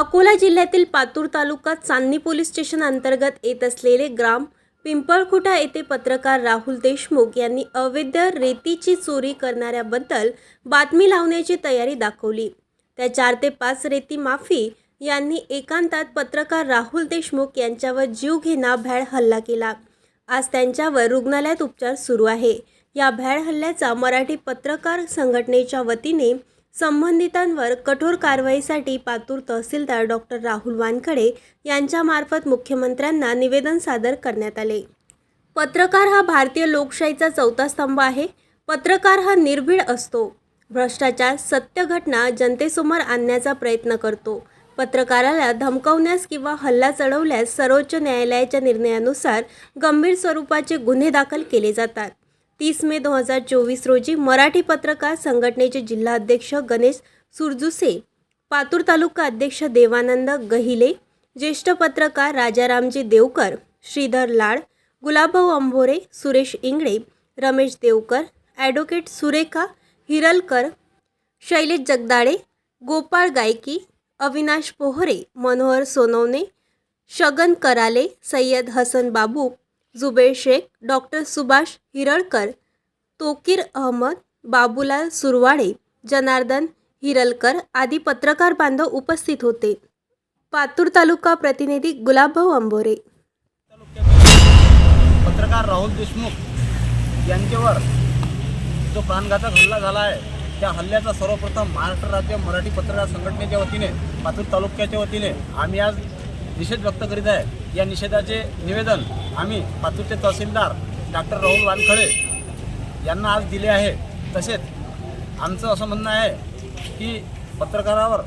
अकोला जिल्ह्यातील पातूर तालुका Chandni police station अंतर्गत येत असलेले ग्राम पिंपळखुटा येथे पत्रकार राहुल देशमुख यांनी अवैध रेतीची चोरी करणाऱ्याबद्दल बातमी लावण्याची तयारी दाखवली. त्या चार ते पाच रेती माफी यांनी एकांतात पत्रकार राहुल देशमुख यांच्यावर जीवघेणा भॅड हल्ला केला. आज त्यांच्यावर रुग्णालयात उपचार सुरू आहे. या भॅड हल्ल्याचा मराठी पत्रकार संघटनेच्या वतीने संबंधितांवर कठोर कारवाईसाठी पातूर तहसीलदार डॉक्टर राहुल वानखडे यांच्यामार्फत मुख्यमंत्र्यांना निवेदन सादर करण्यात आले. पत्रकार हा भारतीय लोकशाहीचा चौथा स्तंभ आहे. पत्रकार हा निर्भीड असतो. भ्रष्टाचार सत्य घटना जनतेसमोर आणण्याचा प्रयत्न करतो. पत्रकाराला धमकवण्यास किंवा हल्ला चढवल्यास सर्वोच्च न्यायालयाच्या निर्णयानुसार गंभीर स्वरूपाचे गुन्हे दाखल केले जातात. तीस मे दोन हजार चोवीस रोजी मराठी पत्रकार संघटनेचे जिल्हाध्यक्ष गणेश सुरजुसे पातूर तालुका अध्यक्ष देवानंद गहिले ज्येष्ठ पत्रकार राजारामजी देवकर श्रीधर लाड गुलाबभाऊ अंभोरे सुरेश इंगळे रमेश देवकर ॲडव्होकेट सुरेखा हिरलकर शैलेश जगदाळे गोपाळ गायकी अविनाश पोहरे मनोहर सोनवणे शगन कराले सय्यद हसन बाबू जुबेर शेख डॉक्टर सुभाष हिरळकर तोकीर अहमद बाबूलाल सुरवाडे जनार्दन हिरलकर आदी पत्रकार बांधव उपस्थित होते. पातूर तालुका प्रतिनिधी गुलाबभाऊ अंबोरे. पत्रकार राहुल देशमुख यांच्यावर जो प्राणघातक हल्ला झाला आहे त्या हल्ल्याचा सर्वप्रथम महाराष्ट्र राज्य मराठी पत्रकार संघटनेच्या वतीने पातूर तालुक्याच्या वतीने आम्ही आज निषेध व्यक्त करीत आहे. या निषेधाचे निवेदन आम्ही पातूरचे तहसीलदार डॉक्टर राहुल वानखळे यांना आज दिले आहे. तसेच आमचं असं म्हणणं आहे की पत्रकारावर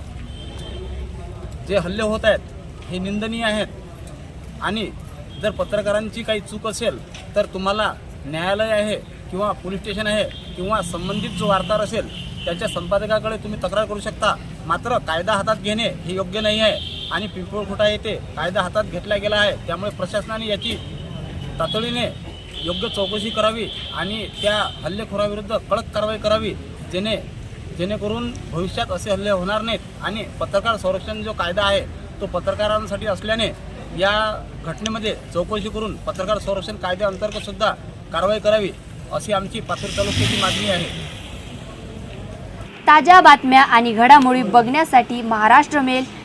जे हल्ले होत आहेत हे निंदनीय आहेत. आणि जर पत्रकारांची काही चूक असेल तर तुम्हाला न्यायालय आहे किंवा पोलीस स्टेशन आहे किंवा संबंधित जो वार्ताहर असेल त्याच्या संपादकाकडे तुम्ही तक्रार करू शकता. मात्र कायदा हातात घेणे हे योग्य नाही आहे. आणि पिंपळखोटा येथे कायदा हातात घेतला गेला आहे. त्यामुळे प्रशासनाने याची तातडीने योग्य चौकशी करावी आणि त्या हल्लेखोराविरुद्ध कडक कारवाई करावी जेणे जेणेकरून भविष्यात असे हल्ले होणार नाहीत. आणि पत्रकार संरक्षण जो कायदा आहे तो पत्रकारांसाठी असल्याने या घटनेमध्ये चौकशी करून पत्रकार संरक्षण कायद्याअंतर्गतसुद्धा कारवाई करावी अशी आमची पातूर तालुक्याची मागणी आहे. ताज्या बातम्या आणि घडामोडी बघण्यासाठी महाराष्ट्र मेल